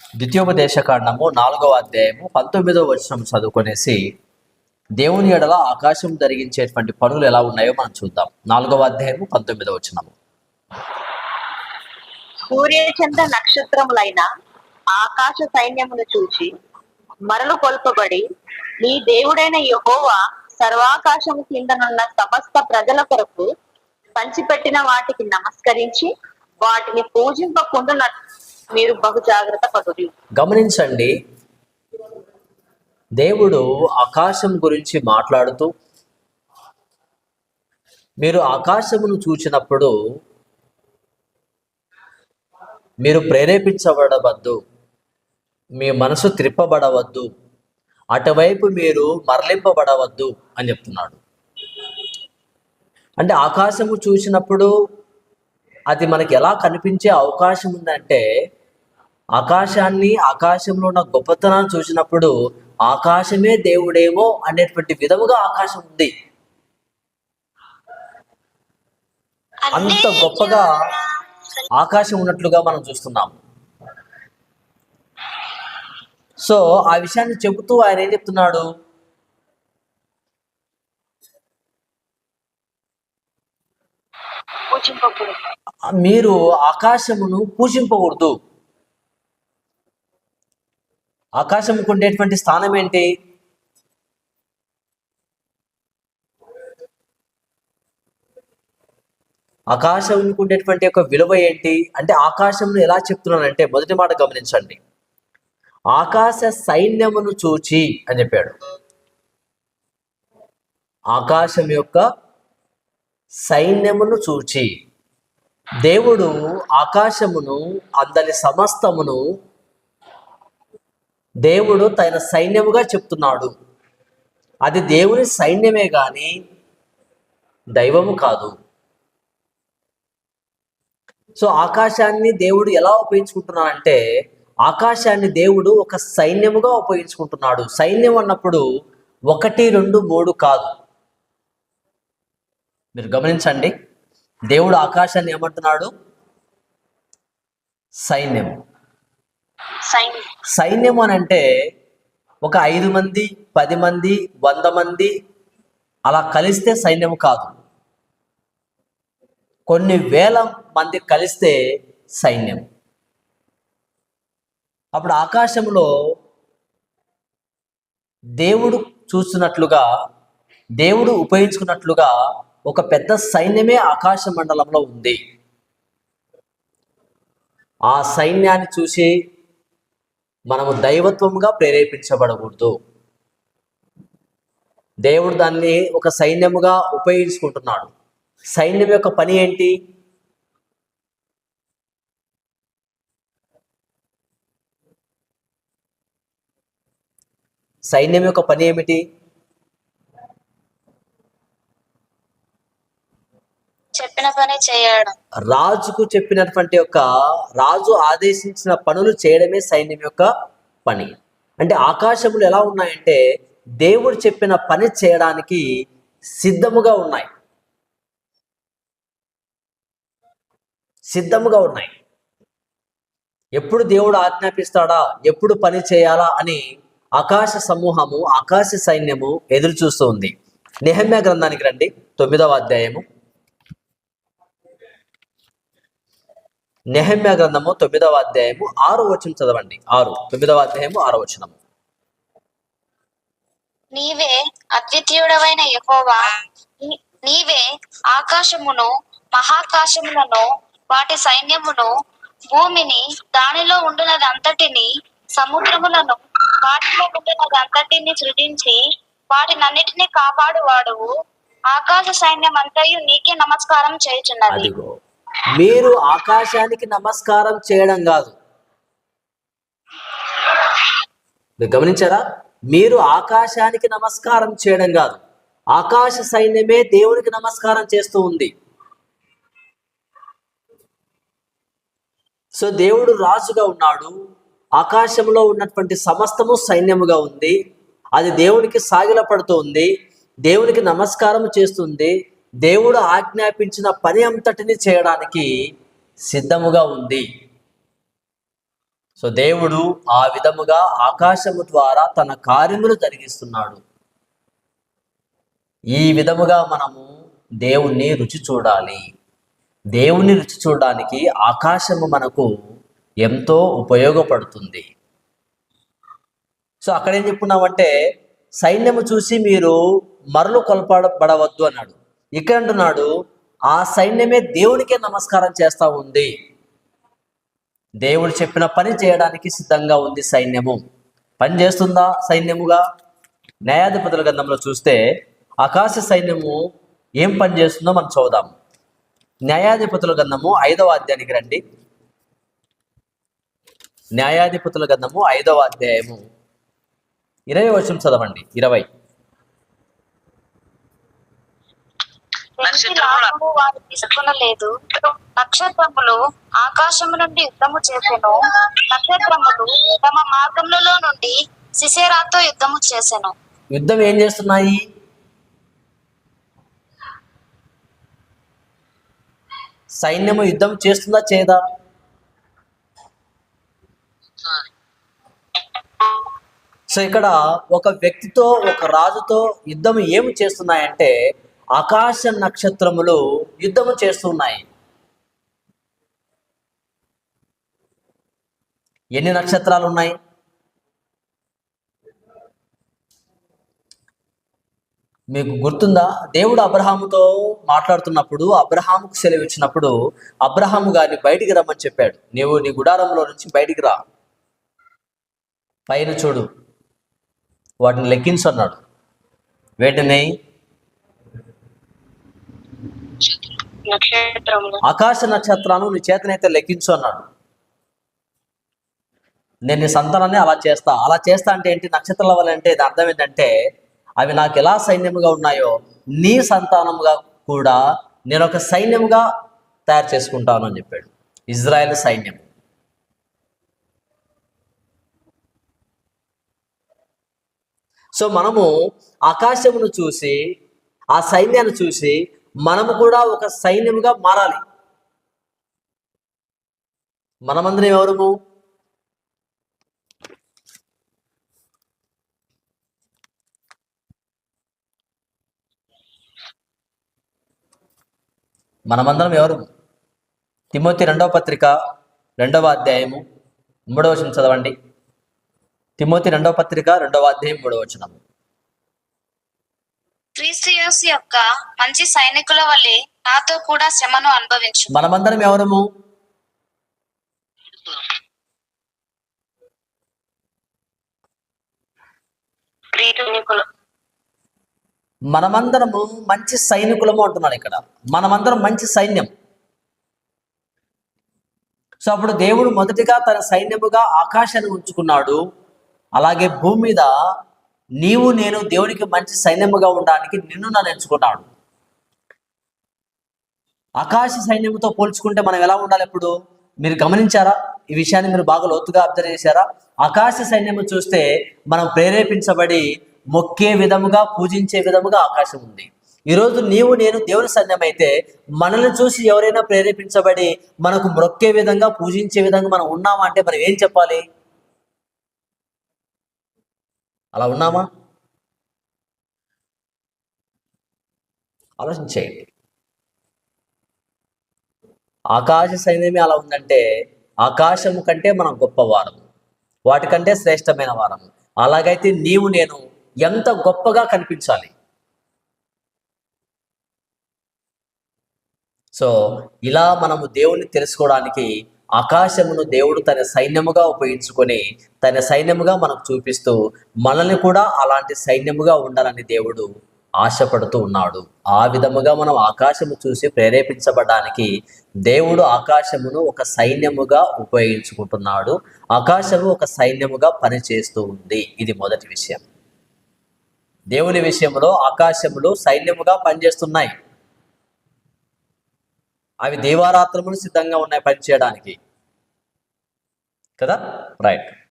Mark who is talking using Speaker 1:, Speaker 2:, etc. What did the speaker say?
Speaker 1: ద్వితీయోపదేశ కాండము నాలుగవ అధ్యాయము పంతొమ్మిదవ వచనం చదువుకొనేసి దేవుని ఎడల ఆకాశం జరిగించేటువంటి పనులు ఎలా ఉన్నాయో మనం చూద్దాం. నాలుగవ అధ్యాయము పంతొమ్మిదవ వచనము.
Speaker 2: సూర్యచంద్ర నక్షత్రములైన ఆకాశ సైన్యమును చూచి మరలు కొల్పబడి నీ దేవుడైన యహోవా సర్వాకాశము కిందనున్న సమస్త ప్రజల కొరకు పంచిపెట్టిన వాటికి నమస్కరించి వాటిని పూజింపకుండా మీరు బహు జాగ్రత్త పడుడి.
Speaker 1: గమనించండి దేవుడు ఆకాశం గురించి మాట్లాడుతూ మీరు ఆకాశమును చూచినప్పుడు మీరు ప్రేరేపించబడవద్దు మీ మనసు త్రిప్పబడవద్దు అటువైపు మీరు మరలింపబడవద్దు అని చెప్తున్నాడు. అంటే ఆకాశము చూసినప్పుడు అది మనకి ఎలా కనిపించే అవకాశం ఉందంటే ఆకాశాన్ని ఆకాశంలో ఉన్న గొప్పతనాన్ని చూసినప్పుడు ఆకాశమే దేవుడేమో అనేటువంటి విధముగా ఆకాశం ఉంది. అంత గొప్పగా ఆకాశం ఉన్నట్లుగా మనం చూస్తున్నాం. సో ఆ విషయాన్ని చెబుతూ ఆయన ఏం చెప్తున్నాడు? మీరు ఆకాశమును పూజింపకూడదు. ఆకాశంకు ఉండేటువంటి స్థానం ఏంటి? ఆకాశంకు ఉండేటువంటి యొక్క విలువ ఏంటి? అంటే ఆకాశంను ఎలా చెప్తున్నానంటే మొదటి మాట గమనించండి. ఆకాశ సైన్యమును చూచి అని చెప్పాడు. ఆకాశం యొక్క సైన్యమును చూచి దేవుడు ఆకాశమును అందరి సమస్తమును దేవుడు తన సైన్యముగా చెప్తున్నాడు. అది దేవుని సైన్యమే గాని దైవము కాదు. సో ఆకాశాన్ని దేవుడు ఎలా ఉపయోగించుకుంటున్నాడంటే ఆకాశాన్ని దేవుడు ఒక సైన్యముగా ఉపయోగించుకుంటున్నాడు. సైన్యం అన్నప్పుడు ఒకటి రెండు మూడు కాదు. మీరు గమనించండి. దేవుడు ఆకాశాన్ని ఏమంటున్నాడు? సైన్యం
Speaker 2: సైన్యం.
Speaker 1: అని అంటే ఒక ఐదు మంది పది మంది వంద మంది అలా కలిస్తే సైన్యం కాదు. కొన్ని వేల మంది కలిస్తే సైన్యం. అప్పుడు ఆకాశంలో దేవుడు చూస్తున్నట్లుగా దేవుడు ఉపయోగించుకున్నట్లుగా ఒక పెద్ద సైన్యమే ఆకాశ మండలంలో ఉంది. ఆ సైన్యాన్ని చూసి మనము దైవత్వంగా ప్రేరేపించబడకూడదు. దేవుడు దాన్ని ఒక సైన్యముగా ఉపయోగించుకుంటున్నాడు. సైన్యం యొక్క పని ఏంటి? సైన్యం యొక్క పని ఏమిటి?
Speaker 2: చెప్పిన పని చేయడం.
Speaker 1: రాజుకు చెప్పినటువంటి యొక్క రాజు ఆదేశించిన పనులు చేయడమే సైన్యం యొక్క పని. అంటే ఆకాశములు ఎలా ఉన్నాయంటే దేవుడు చెప్పిన పని చేయడానికి సిద్ధముగా ఉన్నాయి. సిద్ధముగా ఉన్నాయి. ఎప్పుడు దేవుడు ఆజ్ఞాపిస్తాడా? ఎప్పుడు పని చేయాలా? అని ఆకాశ సమూహము ఆకాశ సైన్యము ఎదురు చూస్తూ ఉంది. నిహమ్య గ్రంథానికి రండి. తొమ్మిదవ అధ్యాయము. నెహమ్య గ్రంథము తొమ్మిదవ అధ్యాయము ఆరో వచనం చదవండి. ఆరు. తొమ్మిదవ అధ్యాయము ఆరో వచనము.
Speaker 3: నీవే అద్వితీయుడవైన యహోవా నీవే ఆకాశమును మహాకాశములను వాటి సైన్యమును భూమిని దానిలో ఉండినదంతటిని సముద్రములను వాటిలో ఉండినదంతటిని సృజించి వాటినన్నిటినీ కాపాడువాడువు. ఆకాశ సైన్యం అంతయు నీకే నమస్కారం చేయుచున్నది.
Speaker 1: అదిగో మీరు ఆకాశానికి నమస్కారం చేయడం కాదు. మీరు గమనించారా? మీరు ఆకాశానికి నమస్కారం చేయడం కాదు. ఆకాశ సైన్యమే దేవునికి నమస్కారం చేస్తూ ఉంది. సో దేవుడు రాజుగా ఉన్నాడు. ఆకాశంలో ఉన్నటువంటి సమస్తము సైన్యముగా ఉంది. అది దేవునికి సాగిల ఉంది. దేవునికి నమస్కారం చేస్తుంది. దేవుడు ఆజ్ఞాపించిన పని అంతటిని చేయడానికి సిద్ధముగా ఉంది. సో దేవుడు ఆ విధముగా ఆకాశము ద్వారా తన కార్యములు జరిగిస్తున్నాడు. ఈ విధముగా మనము దేవుణ్ణి రుచి చూడాలి. దేవుని రుచి చూడడానికి ఆకాశము మనకు ఎంతో ఉపయోగపడుతుంది. సో అక్కడ ఏం చెప్పుకున్నామంటే సైన్యము చూసి మీరు మరలు కొలపడబడవద్దు అన్నాడు. ఇక్కడ అంటున్నాడు ఆ సైన్యమే దేవునికే నమస్కారం చేస్తూ ఉంది. దేవుడు చెప్పిన పని చేయడానికి సిద్ధంగా ఉంది సైన్యము. పని చేస్తుందా సైన్యముగా? న్యాయాధిపతుల గ్రంథంలో చూస్తే ఆకాశ సైన్యము ఏం పని చేస్తుందో మనం చూద్దాం. న్యాయాధిపతుల గ్రంథము ఐదవ అధ్యాయానికి రండి. న్యాయాధిపతుల గ్రంథము ఐదవ అధ్యాయము. ఇరవై వచనం చదవండి. ఇరవై.
Speaker 3: వారు తీసుకొనలేదు నక్షత్రములు ఆకాశము నుండి యుద్ధము చేసెను. నక్షత్రములు తమ మార్గములలో నుండి సిసేరాతో యుద్ధము చేసెను.
Speaker 1: యుద్ధం ఏం చేస్తున్నాయి? సైన్యము యుద్ధం చేస్తుందా చేయదా? సో ఇక్కడ ఒక వ్యక్తితో ఒక రాజుతో యుద్ధం ఏమి చేస్తున్నాయంటే ఆకాశ నక్షత్రములు యుద్ధము చేస్తున్నాయి ఎన్ని నక్షత్రాలు ఉన్నాయి? మీకు గుర్తుందా? దేవుడు అబ్రహాముతో మాట్లాడుతున్నప్పుడు అబ్రహాముకు సెలవు ఇచ్చినప్పుడు అబ్రహాము గారిని బయటికి రమ్మని చెప్పాడు. నీవు నీ గుడారంలో నుంచి బయటికి రా. పైన చూడు. వాటిని లెక్కించన్నాడు వేటిని ఆకాశ నక్షత్రాలను నీ చేతనైతే లెక్కించు అన్నాడు. నేను నీ సంతానాన్ని అలా చేస్తా. అలా చేస్తా అంటే ఏంటి? నక్షత్రాల వల్ల అంటే ఇది అర్థం ఏంటంటే అవి నాకు ఎలా సైన్యముగా ఉన్నాయో నీ సంతానముగా కూడా నేను ఒక సైన్యముగా తయారు చేసుకుంటాను అని చెప్పాడు. ఇజ్రాయెల్ సైన్యం సో మనము ఆకాశమును చూసి ఆ సైన్యాన్ని చూసి మనము కూడా ఒక సైన్యముగా మారాలి. మనమందరం ఎవరము? మనమందరం ఎవరు తిమోతి రెండవ పత్రిక రెండవ అధ్యాయము మూడవ వచనం చదవండి. తిమోతి రెండవ పత్రిక రెండవ అధ్యాయం మూడవ వచనము.
Speaker 3: క్రీస్తుయోస్ యొక్క మంచి సైనికుల వల్లే నాతో కూడా శ్రమను అనుభవించు.
Speaker 1: మనమందరం ఎవరము? మనమందరము మంచి సైనికులము అంటున్నాడు ఇక్కడ. మనమందరం మంచి సైన్యం. సో అప్పుడు దేవుడు మొదటిగా తన సైన్యముగా ఆకాశాన్ని ఉంచుకున్నాడు. అలాగే భూమి మీద నీవు నేను దేవునికి మంచి సైన్యముగా ఉండడానికి నిన్ను నన్ను ఎంచుకున్నాడు ఆకాశ సైన్యముతో పోల్చుకుంటే మనం ఎలా ఉండాలి ఎప్పుడు మీరు గమనించారా? ఈ విషయాన్ని మీరు బాగా లోతుగా అబ్జర్వ్ చేశారా? ఆకాశ సైన్యము చూస్తే మనం ప్రేరేపించబడి మొక్కే విధముగా పూజించే విధముగా ఆకాశం ఉంది. ఈరోజు నీవు నేను దేవుని సైన్యం అయితే మనల్ని చూసి ఎవరైనా ప్రేరేపించబడి మనకు మొక్కే విధంగా పూజించే విధంగా మనం ఉన్నామా అంటే మనం ఏం చెప్పాలి? అలా ఉన్నామా? ఆలోచించేయండి ఆకాశ సైన్యమే అలా ఉందంటే ఆకాశము కంటే మనం గొప్ప వారము వాటికంటే శ్రేష్టమైన వారం. అలాగైతే నీవు నేను ఎంత గొప్పగా కనిపించాలి? సో ఇలా మనము దేవుణ్ణి తెలుసుకోవడానికి ఆకాశమును దేవుడు తన సైన్యముగా ఉపయోగించుకొని తన సైన్యముగా మనకు చూపిస్తూ మనల్ని కూడా అలాంటి సైన్యముగా ఉండాలని దేవుడు ఆశపడుతూ ఉన్నాడు. ఆ విధముగా మనం ఆకాశము చూసి ప్రేరేపించబడడానికి దేవుడు ఆకాశమును ఒక సైన్యముగా ఉపయోగించుకుంటున్నాడు. ఆకాశము ఒక సైన్యముగా పనిచేస్తూ ఉంది. ఇది మొదటి విషయం. దేవుని విషయంలో ఆకాశములు సైన్యముగా పనిచేస్తున్నాయి. అవి దేవారాత్రములు సిద్ధంగా ఉన్నాయి పనిచేయడానికి కదా? రైట్